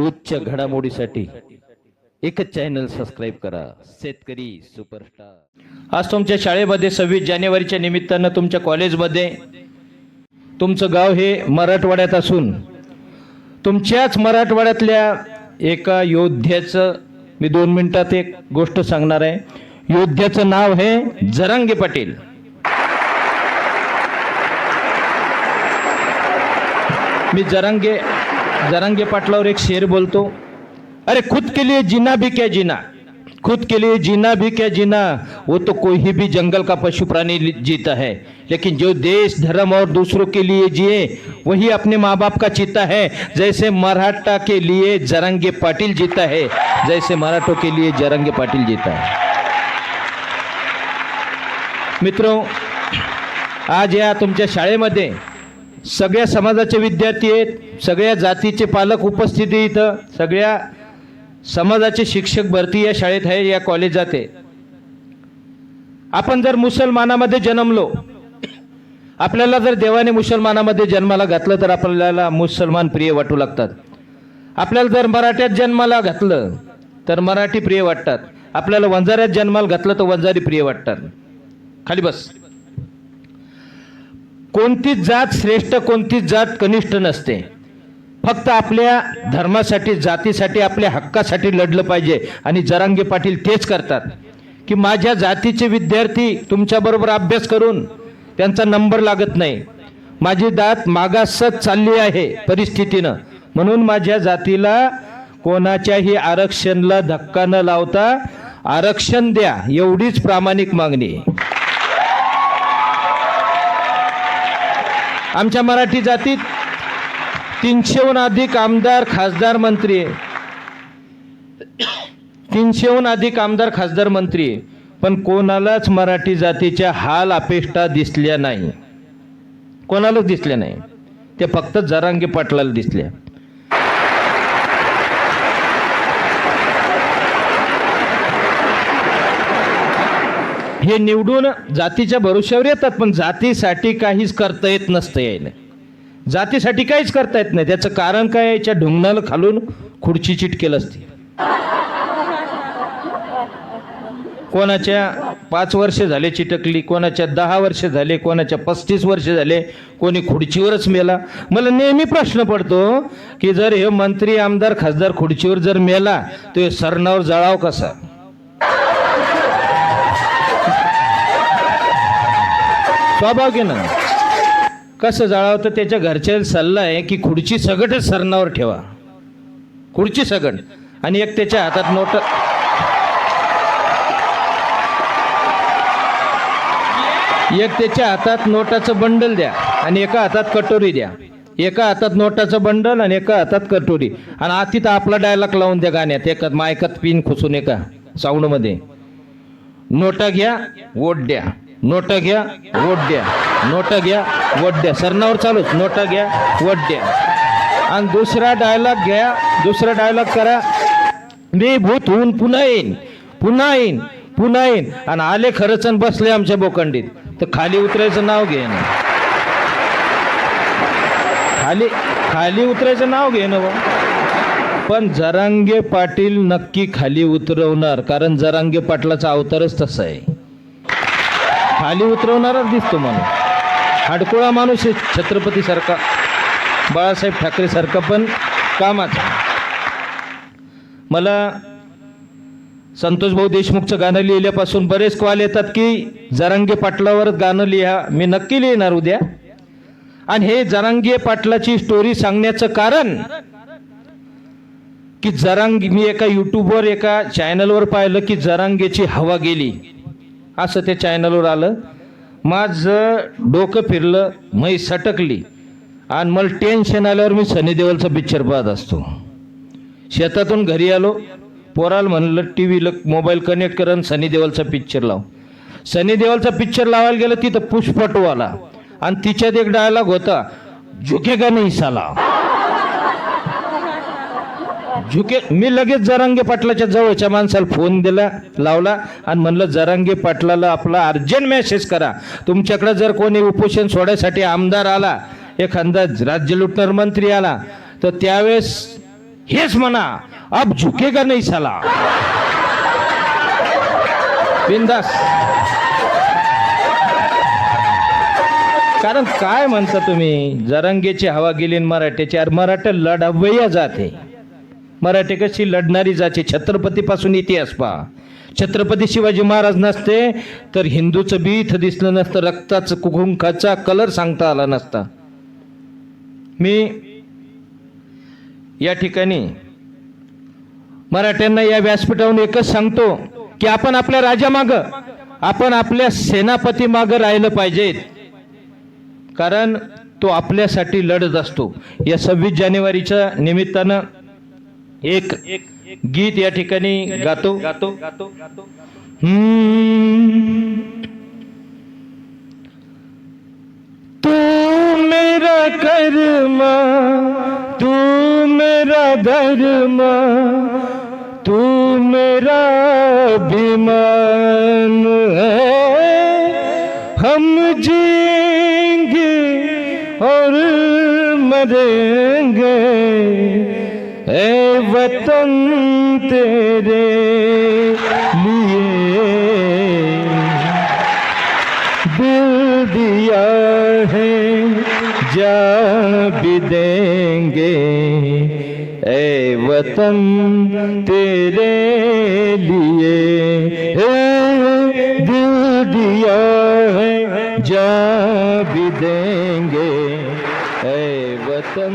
रोजच्या घडामोडीसाठी एकच channel subscribe करा. शेतकरी सुपरस्टार आज तुमच्या शाळेमध्ये सव्वीस जानेवारीच्या निमित्तानं तुमच्या कॉलेजमध्ये तुमचं गाव हे मराठवाड्यात असून तुमच्याच मराठवाड्यातल्या एका योद्ध्याचं मी दोन मिनिटात एक गोष्ट सांगणार आहे. योद्ध्याचं नाव हे जरांगे पाटील. मी जरांगे जरांगे पाटलावर एक शेर बोलतो, अरे, खुद के लिए जीना भी क्या जीना? खुद के लिए जीना भी क्या जीना? वो तो कोई भी जंगल का पशु प्राणी जीता है। लेकिन जो देश, धर्म और दूसरों के लिए जिए, वही अपने माँ बाप का जीता है। जैसे मराठा के लिए जरंगे पाटिल जीता है, जैसे मराठों के लिए जरंगे पाटिल जीता है। मित्रों, आज या तुमच्या शाळेमध्ये सगळ्या समाजाचे विद्यार्थी आहेत सगळ्या जातीचे पालक उपस्थित आहे इथं सगळ्या समाजाचे शिक्षक भरती या शाळेत आहे या कॉलेजात आहे. आपण जर मुसलमानामध्ये जन्मलो आपल्याला जर देवाने मुसलमानामध्ये जन्माला घातलं तर आपल्याला मुसलमान प्रिय वाटू लागतात. आपल्याला जर मराठ्यात जन्माला घातलं तर मराठी प्रिय वाटतात. आपल्याला वंजाऱ्यात जन्माला घातलं तर वंजारी प्रिय वाटतात. खाली बस. कोणतीच जात श्रेष्ठ कोणतीच जात कनिष्ठ नसते. फक्त आपल्या धर्मासाठी जातीसाठी आपल्या हक्कासाठी लढलं पाहिजे. आणि जरांगे पाटील तेच करतात. की माझ्या जातीचे विद्यार्थी तुमच्याबरोबर अभ्यास करून त्यांचा नंबर लागत नाही. माझी जात मागासच चालली आहे परिस्थितीनं. म्हणून माझ्या जातीला कोणाच्याही आरक्षणला धक्का न लावता आरक्षण द्या एवढीच प्रामाणिक मागणी. आमच्या मराठी जातीत तीनशेहून अधिक आमदार खासदार मंत्री आहे. तीनशेहून अधिक आमदार खासदार मंत्री आहे. पण कोणालाच मराठी जातीच्या हाल अपेष्टा दिसल्या नाही. कोणालाच दिसल्या नाही. ते फक्त जरांगी पाटलाला दिसल्या. हे निवडून जातीच्या भरोश्यावर येतात पण जातीसाठी काहीच करता येत नसतं यायला जातीसाठी काहीच करता येत नाही. त्याचं कारण काय याच्या ढुंगणाला खालून खुर्ची चिटकेल असते. कोणाच्या पाच वर्ष झाले चिटकली कोणाच्या दहा वर्ष झाले कोणाच्या पस्तीस वर्ष झाले कोणी खुर्चीवरच मेला. मला नेहमी प्रश्न पडतो की जर हे मंत्री आमदार खासदार खुर्चीवर जर मेला तर हे सरणावर जळाव कसा? स्वाभाविक ना कसं जाळावं तर त्याच्या घरच्या सल्ला आहे की खुर्ची सगटच सरणावर ठेवा. खुर्ची सगट. आणि एक त्याच्या हातात नोट एक त्याच्या हातात नोटाचं बंडल द्या आणि एका हातात कटोरी द्या. एका हातात नोटाचं बंडल आणि एका हातात कटोरी. आणि आतीत आपला डायलॉग लावून द्या गाण्यात. एका मायकात पिन खुसून एका साऊंडमध्ये. नोटा घ्या वोट द्या. नोट घ्या वोट द्या. नोट घ्या वोट द्या. सरनावर चालूच. नोट घ्या वोट द्या. आणि दुसरा डायलॉग घ्या दुसरा डायलॉग करा. मी भूत होऊन पुन्हा येईन. पुन्हा येईन पुन्हा येईन. आणि आले खरंच बसले आमच्या बोकंडीत. तर खाली उतरायचं नाव घे ना. खाली खाली उतरायचं नाव घे ना बुवा. पण जरांगे पाटील नक्की खाली उतरवणार. कारण जरांगे पाटलाचा अवतारच तसा आहे. खाली उतरवणाराच दिसतो माणूस. हाडकुळा माणूस आहे छत्रपतीसारखा बाळासाहेब ठाकरेसारखा पण कामाचा. मला संतोष भाऊ देशमुखचं गाणं लिहिल्यापासून बरेच कॉल येतात की जरांगे पाटलावरच गाणं लिहा मी नक्की लिहिणार उद्या. आणि हे जरांगे पाटलाची स्टोरी सांगण्याचं कारण की जरांग मी एका युट्यूबवर एका चॅनलवर पाहिलं की जरांगेची हवा गेली. असं ते चॅनलवर आलं. माझं डोकं फिरलं मै सटकली. आणि मला टेन्शन आल्यावर मी सनी देवलचा पिक्चर पाहत असतो. शेतातून घरी आलो. पोराला म्हणलं टी व्हीला मोबाईल कनेक्ट करून सनी देवलचा पिक्चर लाव. सनी देवलचा पिक्चर लावायला गेलं तिथं पुष्पटू आला आणि तिच्यात एक डायलॉग होता झुके का नाही साला? झुके मी लगेच जरांगे पाटलाच्या जवळच्या माणसाला फोन दिला लावला आणि म्हणलं जरांगे पाटलाला आपला अर्जंट मेसेज करा. तुमच्याकडे जर कोणी उपोषण सोडायसाठी आमदार आला एखादा राज्य लुटणार मंत्री आला तर त्यावेळेस हेच म्हणा अब झुकेगा नाही साला? बिंदास कारण काय म्हणता तुम्ही? जरंगेची हवा गेली मराठ्याची. अरे मराठा लढवया जाते. मराठी कशी लढणारी जाते? छत्रपतीपासून इतिहास पहा. छत्रपती शिवाजी महाराज नसते तर हिंदूचं बी दिसलं नसतं रक्ताचं कुकुंखाचा कलर सांगता आला नसता. मी या ठिकाणी मराठ्यांना या व्यासपीठावरून एकच सांगतो की आपण आपल्या राजामाग आपण आपल्या सेनापती माग राहिलं पाहिजेत. कारण तो आपल्यासाठी लढत असतो. या सव्वीस जानेवारीच्या निमित्तानं एक गीत या ठिकाणी गातो. गातो गातो गातो तू मेरा कर्म, तू मेरा धर्म, तू मेरा अभिमान है। हम जिएँगे और मरेंगे। ए वतन तेरे लिए दिल दिया है जा भी देंगे। ए वतन तेरे लिए ए दिल दिया है जा भी देंगे। ए वतन